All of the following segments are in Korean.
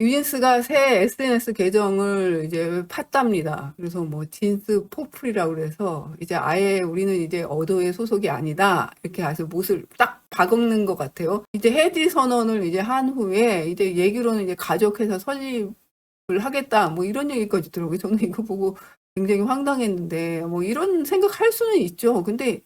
뉴진스가 새 SNS 계정을 이제 팠답니다. 그래서 뭐 진스 포플이라고 그래서 이제 아예 우리는 이제 어도의 소속이 아니다. 이렇게 아주 못을 딱 박은 것 같아요. 이제 해지 선언을 이제 한 후에 이제 얘기로는 이제 가족회사 설립을 하겠다. 뭐 이런 얘기까지 들어오고 저는 이거 보고 굉장히 황당했는데 뭐 이런 생각할 수는 있죠. 근데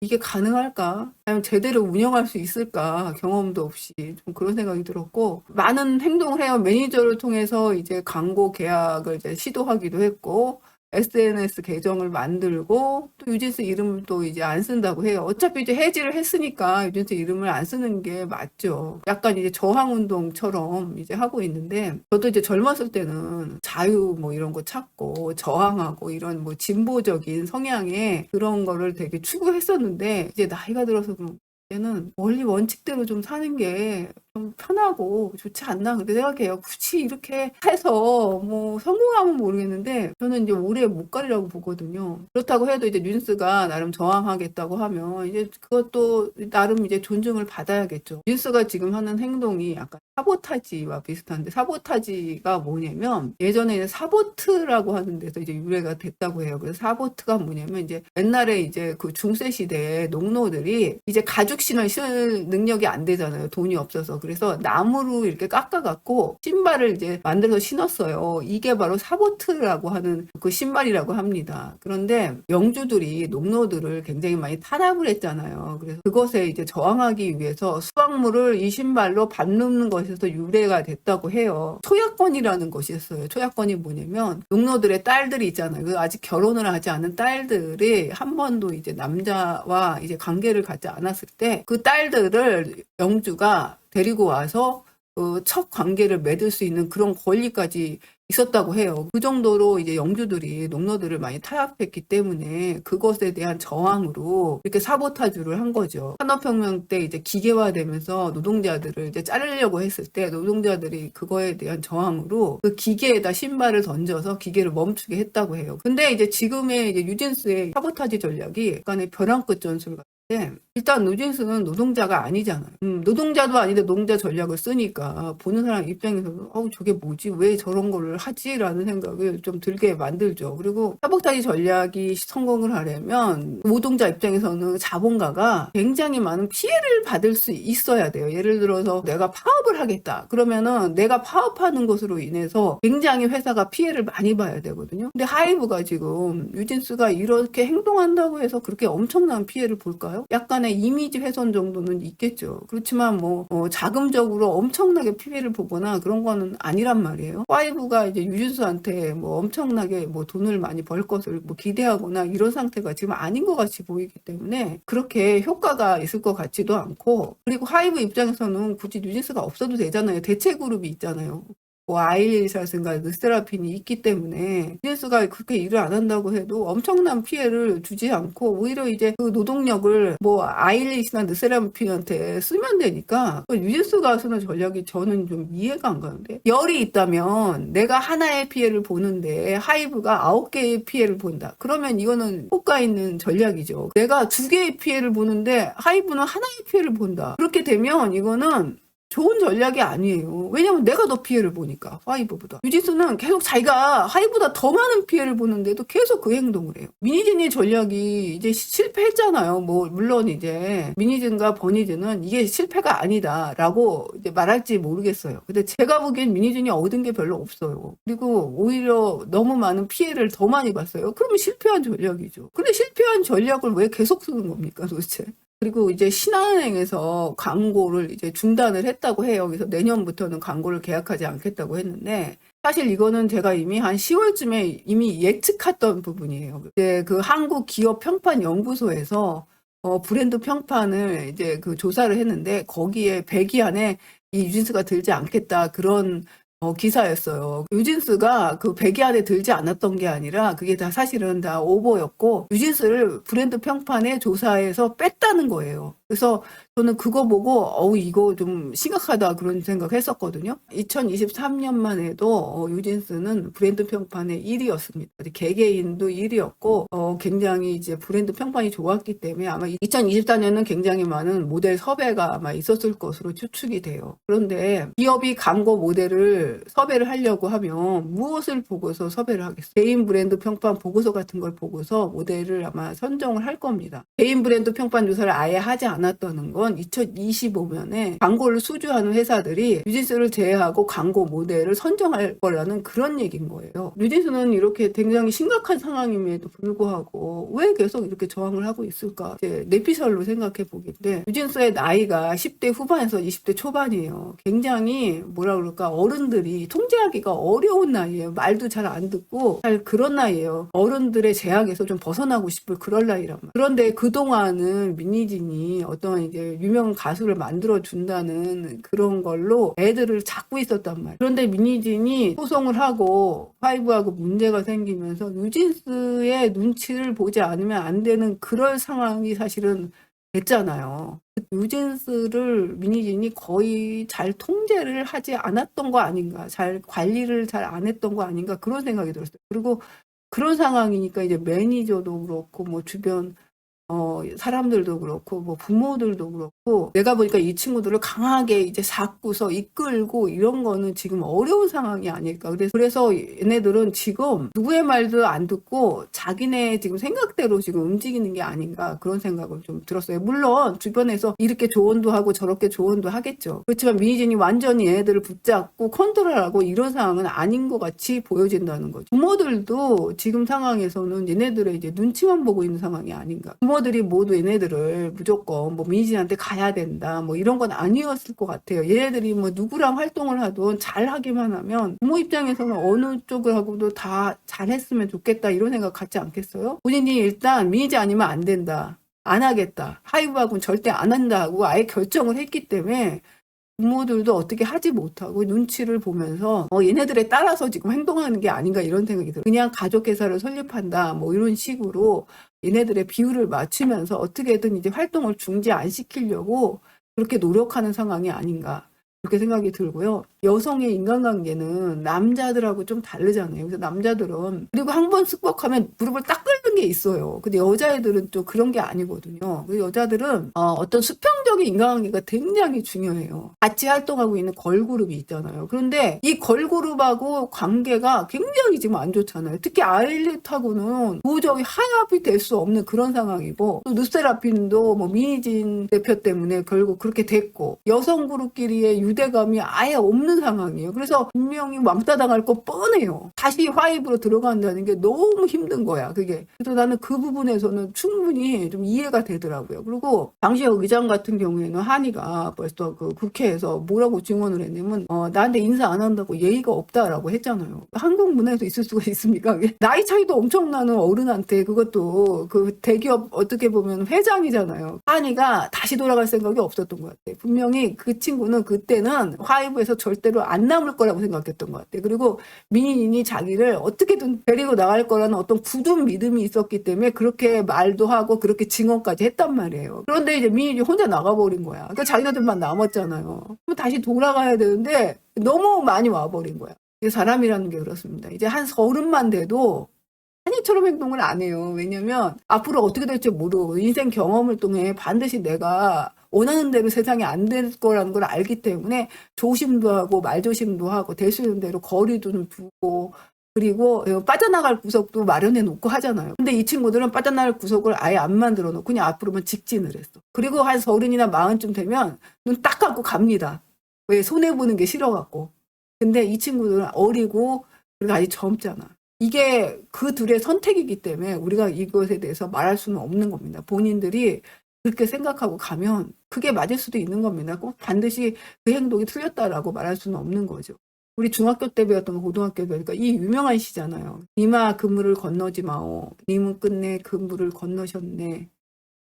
이게 가능할까? 과연 제대로 운영할 수 있을까? 경험도 없이 좀 그런 생각이 들었고 많은 행동을 해요. 매니저를 통해서 이제 광고 계약을 이제 시도하기도 했고 SNS 계정을 만들고 또 유진스 이름을 또 이제 안 쓴다고 해요. 어차피 이제 해지를 했으니까 유진스 이름을 안 쓰는 게 맞죠. 약간 이제 저항 운동처럼 이제 하고 있는데 저도 이제 젊었을 때는 자유 뭐 이런 거 찾고 저항하고 이런 뭐 진보적인 성향의 그런 거를 되게 추구했었는데 이제 나이가 들어서 그런 때는 원리 원칙대로 좀 사는 게좀 편하고 좋지 않나 그렇게 생각해요. 굳이 이렇게 해서 뭐 성공하면 모르겠는데 저는 이제 올해 못 가리라고 보거든요. 그렇다고 해도 이제 뉴스가 나름 저항하겠다고 하면 이제 그것도 나름 이제 존중을 받아야겠죠. 뉴스가 지금 하는 행동이 약간 사보타지와 비슷한데 사보타지가 뭐냐면 예전에 이제 사보트라고 하는 데서 이제 유래가 됐다고 해요. 그래서 사보트가 뭐냐면 이제 옛날에 이제 그 중세 시대에 농노들이 이제 가죽 신을 신을 능력이 안 되잖아요. 돈이 없어서. 그래서 나무로 이렇게 깎아갖고 신발을 이제 만들어서 신었어요. 이게 바로 사보트라고 하는 그 신발이라고 합니다. 그런데 영주들이 농노들을 굉장히 많이 탄압을 했잖아요. 그래서 그것에 이제 저항하기 위해서 수확물을 이 신발로 밟는 것에서 유래가 됐다고 해요. 초약권이라는 것이 있어요. 초약권이 뭐냐면 농노들의 딸들이 있잖아요. 그 아직 결혼을 하지 않은 딸들이 한 번도 이제 남자와 이제 관계를 갖지 않았을 때 그 딸들을 영주가 데리고 와서 그첫 관계를 맺을 수 있는 그런 권리까지 있었다고 해요. 그 정도로 이제 영주들이 농노들을 많이 타협했기 때문에 그것에 대한 저항으로 이렇게 사보타주를 한 거죠. 산업혁명 때 이제 기계화되면서 노동자들을 이제 자르려고 했을 때 노동자들이 그거에 대한 저항으로 그 기계에다 신발을 던져서 기계를 멈추게 했다고 해요. 근데 이제 지금의 이제 유진스의 사보타지 전략이 약간의 벼랑 끝 전술 같은 데 일단 노진스는 노동자가 아니잖아요. 음, 노동자도 아닌데 노동자 전략을 쓰니까 보는 사람 입장에서는 어 저게 뭐지? 왜 저런 거를 하지?라는 생각을 좀 들게 만들죠. 그리고 사복타지 전략이 성공을 하려면 노동자 입장에서는 자본가가 굉장히 많은 피해를 받을 수 있어야 돼요. 예를 들어서 내가 파업을 하겠다. 그러면은 내가 파업하는 것으로 인해서 굉장히 회사가 피해를 많이 봐야 되거든요. 근데 하이브가 지금 유진스가 이렇게 행동한다고 해서 그렇게 엄청난 피해를 볼까요? 약간의 이미지 훼손 정도는 있겠죠. 그렇지만 뭐 어, 자금적으로 엄청나게 피해를 보거나 그런 거는 아니란 말이에요. 파이브가 이제 유진수한테 뭐 엄청나게 뭐 돈을 많이 벌 것을 뭐 기대하거나 이런 상태가 지금 아닌 것 같이 보이기 때문에 그렇게 효과가 있을 것 같지도 않고 그리고 하이브 입장에서는 굳이 뉴진스가 없어도 되잖아요. 대체 그룹이 있잖아요. 뭐 아일리사든가 느스라핀이 있기 때문에 뉴진스가 그렇게 일을 안 한다고 해도 엄청난 피해를 주지 않고 오히려 이제 그 노동력을 뭐 아일리시나 느스라핀한테 쓰면 되니까 그 뉴진스가 쓰는 전략이 저는 좀 이해가 안 가는데 열이 있다면 내가 하나의 피해를 보는데 하이브가 아홉 개의 피해를 본다. 그러면 이거는 효과 있는 전략이죠. 내가 두 개의 피해를 보는데 하이브는 하나의 피해를 본다. 그렇게 되면 이거는 좋은 전략이 아니에요. 왜냐면 내가 더 피해를 보니까 하이브보다. 유지수는 계속 자기가 하이브보다 더 많은 피해를 보는데도 계속 그 행동을 해요. 미니진의 전략이 이제 시- 실패했잖아요. 뭐 물론 이제 미니진과 버니진은 이게 실패가 아니다라고 이제 말할지 모르겠어요. 근데 제가 보기엔 미니진이 얻은 게 별로 없어요. 그리고 오히려 너무 많은 피해를 더 많이 봤어요. 그러면 실패한 전략이죠. 근데 실패한 전략을 왜 계속 쓰는 겁니까 도대체? 그리고 이제 신한은행에서 광고를 이제 중단을 했다고 해요. 그래서 내년부터는 광고를 계약하지 않겠다고 했는데 사실 이거는 제가 이미 한 10월쯤에 이미 예측했던 부분이에요. 이제 그 한국 기업 평판 연구소에서 어, 브랜드 평판을 이제 그 조사를 했는데 거기에 100위 안에 이 유진스가 들지 않겠다 그런 어, 기사였어요. 유진스가 그 100위 안에 들지 않았던 게 아니라 그게 다 사실은 다 오버였고 유진스를 브랜드 평판의 조사에서 뺐다는 거예요. 그래서 저는 그거 보고 어우 이거 좀 심각하다 그런 생각했었거든요. 2023년만 해도 어, 유진스는 브랜드 평판의 1위였습니다. 개개인도 1위였고 어, 굉장히 이제 브랜드 평판이 좋았기 때문에 아마 2024년은 굉장히 많은 모델 섭외가 아마 있었을 것으로 추측이 돼요. 그런데 기업이 광고 모델을 섭외를 하려고 하면 무엇을 보고서 섭외를 하겠어요? 개인 브랜드 평판 보고서 같은 걸 보고서 모델을 아마 선정을 할 겁니다. 개인 브랜드 평판 조사를 아예 하지 않았다는 건 2025년에 광고를 수주하는 회사들이 뉴진스를 제외하고 광고 모델을 선정할 거라는 그런 얘기인 거예요. 뉴진스는 이렇게 굉장히 심각한 상황임에도 불구하고 왜 계속 이렇게 저항을 하고 있을까? 이제 내피셜로 생각해 보기인데 뉴진스의 나이가 10대 후반에서 20대 초반이에요. 굉장히 뭐라 그럴까 어른들이 통제하기가 어려운 나이예요. 말도 잘 안 듣고 잘 그런 나이예요. 어른들의 제약에서 좀 벗어나고 싶을 그럴 나이란 말. 그런데 그동안은 민희진이 어떤 이제 유명 가수를 만들어 준다는 그런 걸로 애들을 잡고 있었단 말이에요. 그런데 민희진이 소송을 하고 파이브하고 문제가 생기면서 유진스의 눈치를 보지 않으면 안 되는 그럴 상황이 사실은 됐잖아요. 유진스를 민희진이 거의 잘 통제를 하지 않았던 거 아닌가, 잘 관리를 잘 안 했던 거 아닌가 그런 생각이 들었어요. 그리고 그런 상황이니까 이제 매니저도 그렇고 뭐 주변 어 사람들도 그렇고 뭐 부모들도 그렇고 내가 보니까 이 친구들을 강하게 이제 잡고서 이끌고 이런 거는 지금 어려운 상황이 아닐까. 그래서 그래서 얘네들은 지금 누구의 말도 안 듣고 자기네 지금 생각대로 지금 움직이는 게 아닌가 그런 생각을 좀 들었어요. 물론 주변에서 이렇게 조언도 하고 저렇게 조언도 하겠죠. 그렇지만 민희진이 완전히 얘네들을 붙잡고 컨트롤하고 이런 상황은 아닌 것 같이 보여진다는 거죠. 부모들도 지금 상황에서는 얘네들의 이제 눈치만 보고 있는 상황이 아닌가. 부모 들이 모두 얘네들을 무조건 뭐 민희진한테 가야 된다 뭐 이런 건 아니었을 것 같아요. 얘네들이 뭐 누구랑 활동을 하든 잘 하기만 하면 부모 입장에서는 어느 쪽을 하고도 다 잘했으면 좋겠다 이런 생각 갖지 않겠어요? 본인이 일단 민희지 아니면 안 된다. 안 하겠다. 하이브하고는 절대 안 한다 하고 아예 결정을 했기 때문에 부모들도 어떻게 하지 못하고 눈치를 보면서 어, 얘네들에 따라서 지금 행동하는 게 아닌가 이런 생각이 들어요. 그냥 가족회사를 설립한다 뭐 이런 식으로 얘네들의 비율을 맞추면서 어떻게든 이제 활동을 중지 안 시키려고 그렇게 노력하는 상황이 아닌가 그렇게 생각이 들고요. 여성의 인간관계는 남자들하고 좀 다르잖아요. 그래서 남자들은 그리고 한 번 습격하면 무릎을 딱 꿇는 게 있어요. 근데 여자애들은 또 그런 게 아니거든요. 그 여자들은 어, 어떤 수평적인 인간관계가 굉장히 중요해요. 같이 활동하고 있는 걸그룹이 있잖아요. 그런데 이 걸그룹하고 관계가 굉장히 지금 안 좋잖아요. 특히 아일릿하고는 도저히 하합이 될 수 없는 그런 상황이고 또 누세라핀도 뭐 미니진 대표 때문에 결국 그렇게 됐고 여성 그룹끼리의 유대감이 아예 없는 상황이에요. 그래서 분명히 왕따 당할 거 뻔해요. 다시 화입으로 들어간다는 게 너무 힘든 거야. 그게. 그래서 나는 그 부분에서는 충분히 좀 이해가 되더라고요. 그리고 당시 의장 같은 경우에는 한이가 벌써 그 국회에서 뭐라고 증언을 했냐면 어, 나한테 인사 안 한다고 예의가 없다라고 했잖아요. 한국 문화에서 있을 수가 있습니까? 나이 차이도 엄청 나는 어른한테 그것도 그 대기업 어떻게 보면 회장이잖아요. 한이가 다시 돌아갈 생각이 없었던 것 같아요. 분명히 그 친구는 그때는 화이브에서 절대로 안 남을 거라고 생각했던 것 같아요. 그리고 민인이 자기를 어떻게든 데리고 나갈 거라는 어떤 굳은 믿음이 있 었기 때문에 그렇게 말도 하고 그렇게 증언까지 했단 말이에요. 그런데 이제 민인이 혼자 나가버린 거야. 그러니까 자기네들만 남았잖아요. 그럼 다시 돌아가야 되는데 너무 많이 와버린 거야. 사람이라는 게 그렇습니다. 이제 한 서른만 돼도 한이처럼 행동을 안 해요. 왜냐면 앞으로 어떻게 될지 모르고 인생 경험을 통해 반드시 내가 원하는 대로 세상이 안 될 거라는 걸 알기 때문에 조심도 하고 말조심도 하고 될 수 있는 대로 거리도 좀 두고 그리고 빠져나갈 구석도 마련해 놓고 하잖아요. 근데 이 친구들은 빠져나갈 구석을 아예 안 만들어 놓고 그냥 앞으로만 직진을 했어. 그리고 한 서른이나 마흔쯤 되면 눈 딱 감고 갑니다. 왜 손해 보는 게 싫어 갖고. 근데 이 친구들은 어리고 그리고 아직 젊잖아. 이게 그 둘의 선택이기 때문에 우리가 이것에 대해서 말할 수는 없는 겁니다. 본인들이 그렇게 생각하고 가면 그게 맞을 수도 있는 겁니다. 꼭 반드시 그 행동이 틀렸다라고 말할 수는 없는 거죠. 우리 중학교 때 배웠던 거 고등학교 때 배우니까 이 유명한 시잖아요. 니마 그물을 건너지 마오. 님은 끝내 그물을 건너셨네.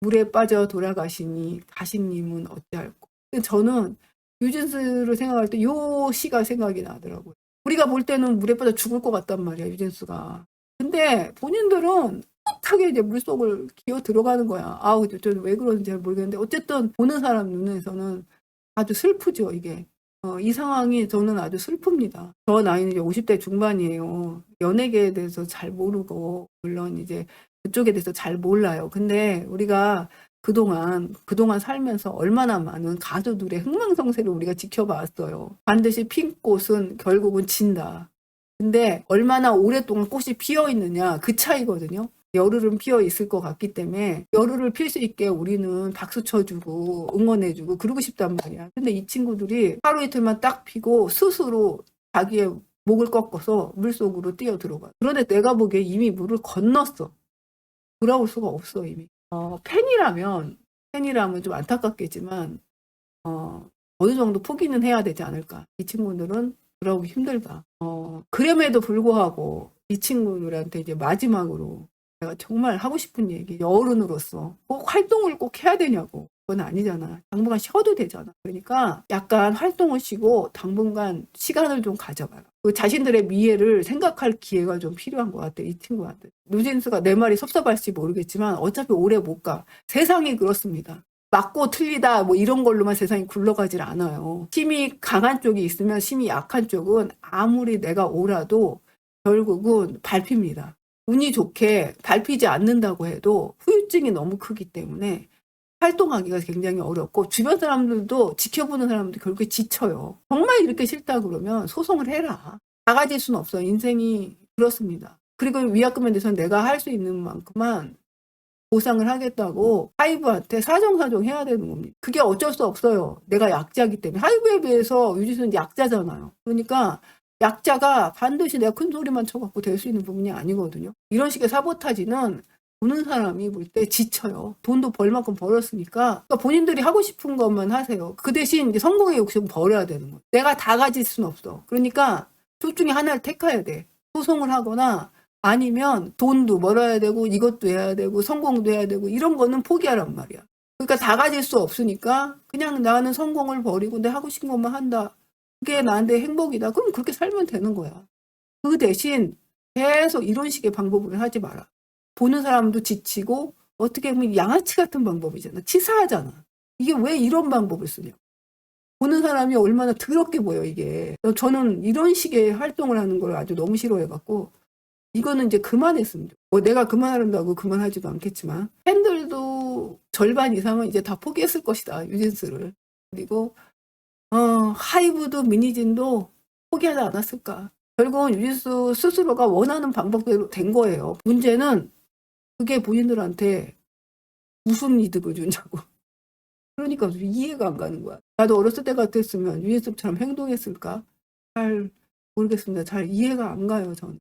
물에 빠져 돌아가시니 가신님은 어찌할꼬. 저는 유진스를 생각할 때 요 시가 생각이 나더라고요. 우리가 볼 때는 물에 빠져 죽을 것 같단 말이야, 유진스가. 근데 본인들은 떳하게 이제 물속을 기어 들어가는 거야. 아우, 저는 왜 그런지 잘 모르겠는데 어쨌든 보는 사람 눈에서는 아주 슬프죠, 이게. 어, 이 상황이 저는 아주 슬픕니다. 저 나이는 이제 50대 중반이에요. 연예계에 대해서 잘 모르고, 물론 이제 그쪽에 대해서 잘 몰라요. 근데 우리가 그동안, 그동안 살면서 얼마나 많은 가수들의 흥망성쇠를 우리가 지켜봤어요. 반드시 핀 꽃은 결국은 진다. 근데 얼마나 오랫동안 꽃이 피어 있느냐, 그 차이거든요. 열흘은 피어 있을 것 같기 때문에 열흘을 필 수 있게 우리는 박수 쳐주고 응원해주고 그러고 싶단 말이야. 근데 이 친구들이 하루 이틀만 딱 피고 스스로 자기의 목을 꺾어서 물속으로 뛰어 들어가. 그런데 내가 보기에 이미 물을 건넜어. 돌아올 수가 없어 이미. 어, 팬이라면 팬이라면 좀 안타깝겠지만 어, 어느 정도 포기는 해야 되지 않을까. 이 친구들은 돌아오기 힘들다. 어, 그럼에도 불구하고 이 친구들한테 이제 마지막으로 내가 정말 하고 싶은 얘기, 어른으로서 꼭 활동을 꼭 해야 되냐고. 그건 아니잖아. 당분간 쉬어도 되잖아. 그러니까 약간 활동을 쉬고 당분간 시간을 좀 가져봐라. 그 자신들의 미래를 생각할 기회가 좀 필요한 것 같아, 이 친구한테. 누진스가 내 말이 섭섭할지 모르겠지만 어차피 오래 못 가. 세상이 그렇습니다. 맞고 틀리다 뭐 이런 걸로만 세상이 굴러가질 않아요. 힘이 강한 쪽이 있으면 힘이 약한 쪽은 아무리 내가 오라도 결국은 밟힙니다. 운이 좋게 밟히지 않는다고 해도 후유증이 너무 크기 때문에 활동하기가 굉장히 어렵고 주변 사람들도 지켜보는 사람도 결국에 지쳐요. 정말 이렇게 싫다 그러면 소송을 해라. 나가질 수는 없어요. 인생이 그렇습니다. 그리고 위약금에 대해서는 내가 할 수 있는 만큼만 보상을 하겠다고 하이브한테 사정사정 해야 되는 겁니다. 그게 어쩔 수 없어요. 내가 약자기 때문에. 하이브에 비해서 유지수는 약자잖아요. 그러니까 약자가 반드시 내가 큰 소리만 쳐갖고 될 수 있는 부분이 아니거든요. 이런 식의 사보타지는 보는 사람이 볼 때 지쳐요. 돈도 벌 만큼 벌었으니까 그러니까 본인들이 하고 싶은 것만 하세요. 그 대신 성공의 욕심 버려야 되는 거예요. 내가 다 가질 수는 없어. 그러니까 둘 중에 하나를 택해야 돼. 소송을 하거나 아니면 돈도 벌어야 되고 이것도 해야 되고 성공도 해야 되고 이런 거는 포기하란 말이야. 그러니까 다 가질 수 없으니까 그냥 나는 성공을 버리고 내 하고 싶은 것만 한다. 그게 나한테 행복이다. 그럼 그렇게 살면 되는 거야. 그 대신 계속 이런 식의 방법을 하지 마라. 보는 사람도 지치고 어떻게 보면 양아치 같은 방법이잖아. 치사하잖아. 이게 왜 이런 방법을 쓰냐. 보는 사람이 얼마나 더럽게 보여 이게. 저는 이런 식의 활동을 하는 걸 아주 너무 싫어해갖고 이거는 이제 그만했으면 좋- 뭐 내가 그만한다고 그만하지도 않겠지만 팬들도 절반 이상은 이제 다 포기했을 것이다 유진스를 그리고 어 하이브도 미니진도 포기하지 않았을까. 결국은 유진스 스스로가 원하는 방법대로 된 거예요. 문제는 그게 본인들한테 무슨 이득을 주냐고. 그러니까 이해가 안 가는 거야. 나도 어렸을 때 같았으면 유진스처럼 행동했을까? 잘 모르겠습니다. 잘 이해가 안 가요 저는